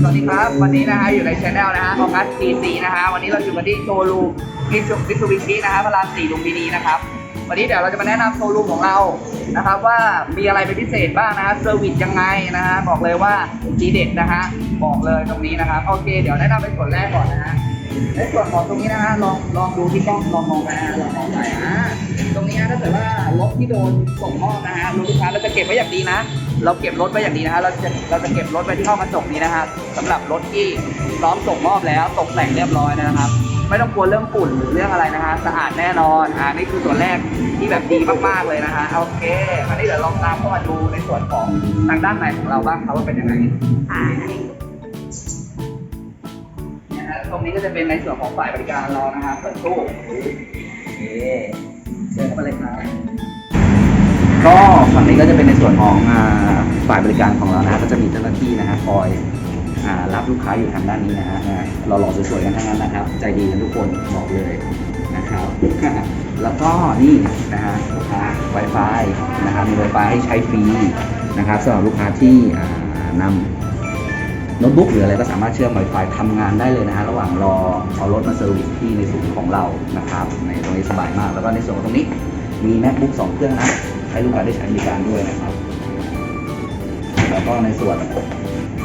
สวัสดีครับวันนี้นะฮะอยู่ในช anel นะฮะออกัสซีซีนะฮะวันนี้เราอยู่กันที่โชว์รูมมิซูมิซูบิชินะฮะพระรามสี่ลุมพินีนะครับวันนี้เดี๋ยวเราจะมาแนะนำโชว์รูมของเรานะครับ ว่ามีอะไรเป็นพิเศษบ้างนะฮะเซอร์วิสยังไงนะฮะบอกเลยว่าดีเด็ดนะฮะบอกเลยตรงนี้นะครับโอเค เดี๋ยวแนะนำเป็นส่วนแรกก่อนนะฮะในส่วนของตรงนี้นะฮะลองลองดูที่กล้องลองมองไปนะฮะลองมองไปอ่า ตรงนี้นะถ้าเกิดว่ารถที่โดนส่งมอบนะฮะรถลูกค้าเราจะเก็บไว้อย่างดีนะ เราเก็บรถไว้อย่างดีนะฮะเราจะเราจะเก็บรถไว้ที่ห้องกระจกนี้นะฮะสำหรับรถที่พร้อมส่งมอบแล้วตกแต่งเรียบร้อยนะครับ ไม่ต้องกลัวเรื่องฝุ่นหรือเรื่องอะไรนะฮะสะอาดแน่นอนอ่านี่คือส่วนแรกที่แบบดีมากๆเลยนะฮะโอเคคราวนี้เดี๋ยวลองตามเข้ามาดูในส่วนของทางด้านในของเราบ้างครับว่าเป็นยังไงอ่าเนี่ยฮะตรงนี้ก็จะเป็นในส่วนของฝ่ายบริการเรานะฮะเปิดตู้โอ เชิญเข้ามาเลยครับก็ฝั่งนี้ก็จะเป็นในส่วนของอ่าฝ่ายบริการของเรานะฮะก็จะมีเจ้าหน้าที่นะฮะคอยอ่ารับลูกค้าอยู่ทางด้านนี้นะฮะนะเราหล่อสวยๆกันทั้งนั้นนะครับ ใจดีกันทุกคนบอกเลยนะครับ แล้วก็นี่นะฮะลูกค้า Wi-Fi นะครับมี Wi-Fi ให้ใช้ฟรีนะครับสำหรับลูกค้าที่อ่านำ โน้ตบุ๊กหรืออะไรก็สามารถเชื่อม Wi-Fi ทำงานได้เลยนะฮะระหว่างรอเอารถมาเซอร์วิสที่ในศูนย์ของเรานะครับในตรงนี้สบายมาก แล้วก็ในส่วนของตรงนี้มี MacBook 2 เครื่องนะให้ลูกค้าได้ใช้บริการด้วยนะครับ แล้วก็ในส่วน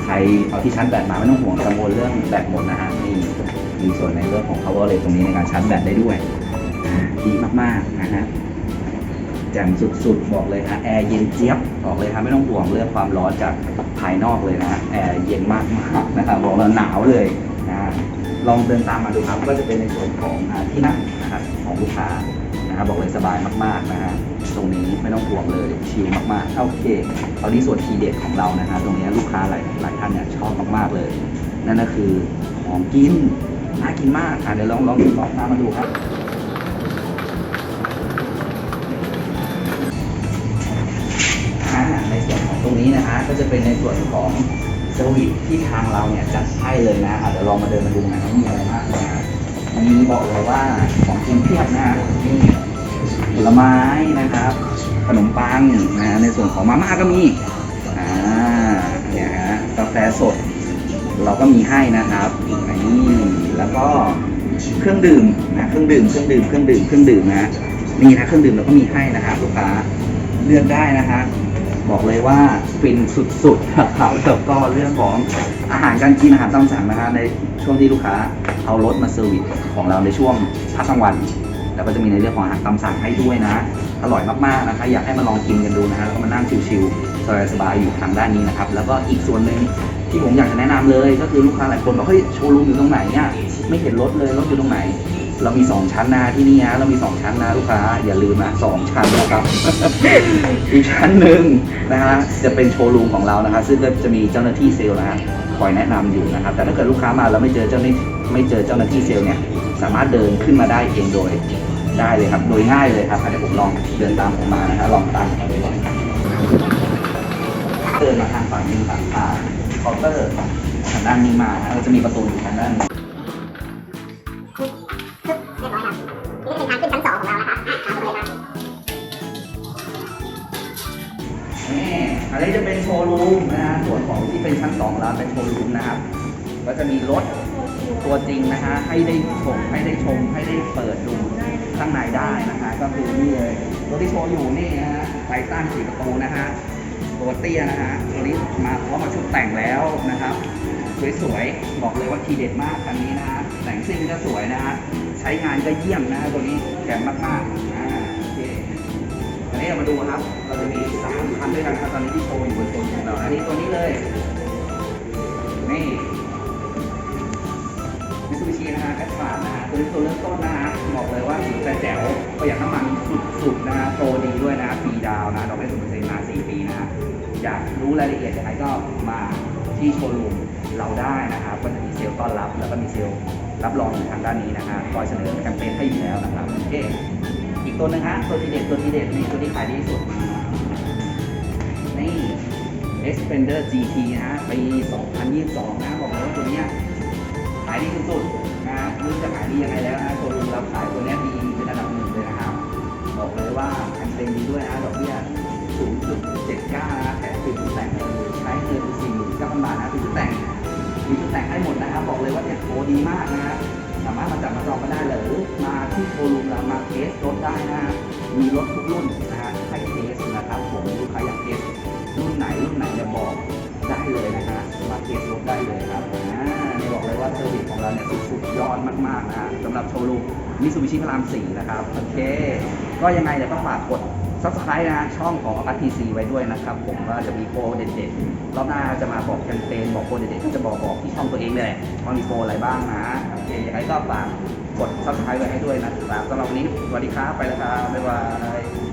ใครเอาที่ชาร์จแบตมาไม่ต้องห่วงกังวลเรื่องแบตหมดนะฮะนี่มีส่วนในเรื่องของ power เลยตรงนี้ในการชาร์จแบตได้ด้วยอ่าดีมากๆนะฮะ แจ่มสุดๆ บอกเลยฮะแอร์เย็นเจี๊ยบบอกเลยครับไม่ต้องห่วงเรื่องความร้อนจากภายนอกเลยนะฮะแอร์เย็นมากๆนะครับบอกเลยหนาวเลยนะลองเดินตามมาดูครับ ก็จะเป็นในส่วนของอที่นั่งนะครับของลูกค้านะครับบอกเลยสบายมากๆนะฮะตรงนี้ไม่ต้องห่วงเลยชิลมากๆโอเคครานี้ส่วนทีเด็ดของเรานะฮะตรงนี้ลูกค้าหลายหลายท่านเนี่ยชอบมากๆเลย นั่นก็คือของกินน่ากินมากอะเดี๋ยวลองลองลองตามมาดูครับ รงนี้นะฮะก็จะเป็นในส่วนของเซอร์วิสที่ทางเราเนี่ยจัดให้เลยนะอะเดี๋ยวลองมาเดินมาดูนะว่ามีอะไรบ้างนะมีบอกเลยว่าของกินเพียบนะนี่ผลไม้นะครับขนมปังนะฮะในส่วนของมาม่าก็มีอ่าเนี่ยฮะกาแฟสด เราก็มีให้นะครับนี่แล้วก็เครื่องดื่มนะเครื่องดื่มเครื่องดื่มเครื่องดื่มเครื่องดื่มนะนี่นะเครื่องดื่มเราก็มีให้นะครับลูกค้าเลือกได้นะฮะ บอกเลยว่าฟินสุดๆนะครับแล้วก็เรื่องของอาหารการกินอาหารตามสั่งนะฮะในช่วงที่ลูกค้าเอารถมาเซอร์วิสของเราในช่วงพักกลางวัน แล้วก็จะมีในเรื่องของอาหารตามสั่งให้ด้วยนะ อร่อยมากๆนะคะ อยากให้มาลองกินกันดูนะฮะแล้วก็มานั่งชิลๆสบายๆอยู่ทางด้านนี้นะครับ แล้วก็อีกส่วนหนึ่งที่ผมอยากจะแนะนำเลย ก็คือลูกค้าหลายคนบอกเฮ้ยโชว์รูมอยู่ตรงไหนเนี่ยไม่เห็นรถเลยรถอยู่ตรงไหน เรามี 2 ชั้นนะที่นี่ฮะเรามี 2 ชั้นนะลูกค้าอย่าลืมนะสองชั้นนะครับ อีกชั้นหนึ่งนะฮะจะเป็นโชว์รูมของเรานะครับซึ่งก็จะมีเจ้าหน้าที่เซลล์นะฮะคอยแนะนำอยู่นะครับ แต่ถ้าเกิดลูกค้ามาแล้วไม่เจอเจ้าหน้าไม่เจอเจ้าหน้าที่เซลล์เนี่ยสามารถเดินขึ้นมาได้เองโดยได้เลยครับ โดยง่ายเลยครับอะเดี๋ยวผมลองเดินตามผมมานะฮะลองตามผมไปก่อนเดินมาทางฝั่งนี้ฝั่งทาเคาน์เตอร์ทางด้านนี้มาเราจะมีประตูอยู่ทางด้านนี้ อันนี้จะเป็นโชว์รูมนะฮะส่วนของที่เป็นชั้นสองของเราเป็นโชว์รูมนะครับ ก็จะมีรถตัวจริงนะฮะให้ได้ชมให้ได้ชมให้ได้เปิดดูข้างในได้นะฮะก็คือนี่เลยรถที่โชว์อยู่นี่นะฮะไททันสี่ประตูนะฮะตัวเตี้ยนะฮะตัวนี้มาเพร้อมาชุดแต่งแล้วนะครับสวยๆบอกเลยว่าทีเด็ดมากคันนี้นะฮะแต่งซิ่งก็สวยนะฮะใช้งานก็เยี่ยมนะฮะตัวนี้แข็งมากๆ นี้เรามาดูครับ เราจะมีสามคันด้วยกันครับตอนนี้ที่โชว์อยู่บนโซนของเราอันนี้ตัวนี้เลย นี่มิซูบิชินะฮะแอดวานนะฮะตัวนี้ตัวเริ่มต้นนะฮะบอกเลยว่าสุดแต่แจ๋วประหยัดน้ำมันสุดๆนะฮะโตดีด้วยนะฟรีดาวนะดอกเบี้ยศูนย์เปอร์เซ็นต์มาสี่ปีนะฮะอยากรู้รายละเอียดยังไงก็มาที่โชว์รูมเราได้นะครับก็จะมีเซลล์ต้อนรับ แล้วก็มีเซลล์รับรองอยู่ทางด้านนี้นะฮะคอยเสนอแคมเปญให้อยู่แล้วนะครับโอเคอีก ตัวหนึงฮะตัวทีเด็ดตัวทีเด็ดนี่ตัวที่ขายดีที่สุด นี่ Xpander GT นะฮะปี 2022 นะบอกเลยว่าตัวเนี้ยขายดีสุดๆนะรู้จะขายดียังไงแล้วนะตัวลุงเราขายตัวเนี้ยดีเป็นอันดับหนึ่งเลยนะครับ บอกเลยว่าแคมเปญดีด้วยนะดอกเบี้ย0.79นะแถมฟรีชุดแต่งเลยใช้เงิน4 9 0 0 0บาทนะฟรีชุดแต่งมีชุดแต่งให้หมดนะครับบอกเลยว่าเนี่ยโปรดีมากนะฮะ สามารถมาจับมาจองกันได้หรือมาที่โชว์รูมเรามาเทสรถได้นะฮะมีรถทุกรุ่นนะฮะให้เทสนะครับผมลูกค้าอยากเทสรุ่นไหนรุ่นไหนเนี่ยบอกได้เลยนะฮะมาเทสรถได้เลยครับนี่ยบอกเลยว่าเซอร์วิสของเราเนี่ยสุดยอดมากๆนะฮะสำหรับโชว์รูมมิซูบิชิพระรามสี่นะครับโอเค ก็ยังไงเดี๋ยวก็ฝากกด subscribe นะช่องของ a r t c ไว้ด้วยนะครับ ผมว่าจะมีโปรเด็ดๆ รอบหน้าจะมาบอกแคมเปญบอกโปรเด็ดๆก็จะบอกบอกที่ช่องตัวเองนี่แหละว่ามีโปรอะไรบ้างนะ โอเคยังไงก็ฝากกด subscribe ไว้ให้ด้วยนะครับสำหรับวันนี้สวัสดีครับไปแล้วครับบ๊ายบาย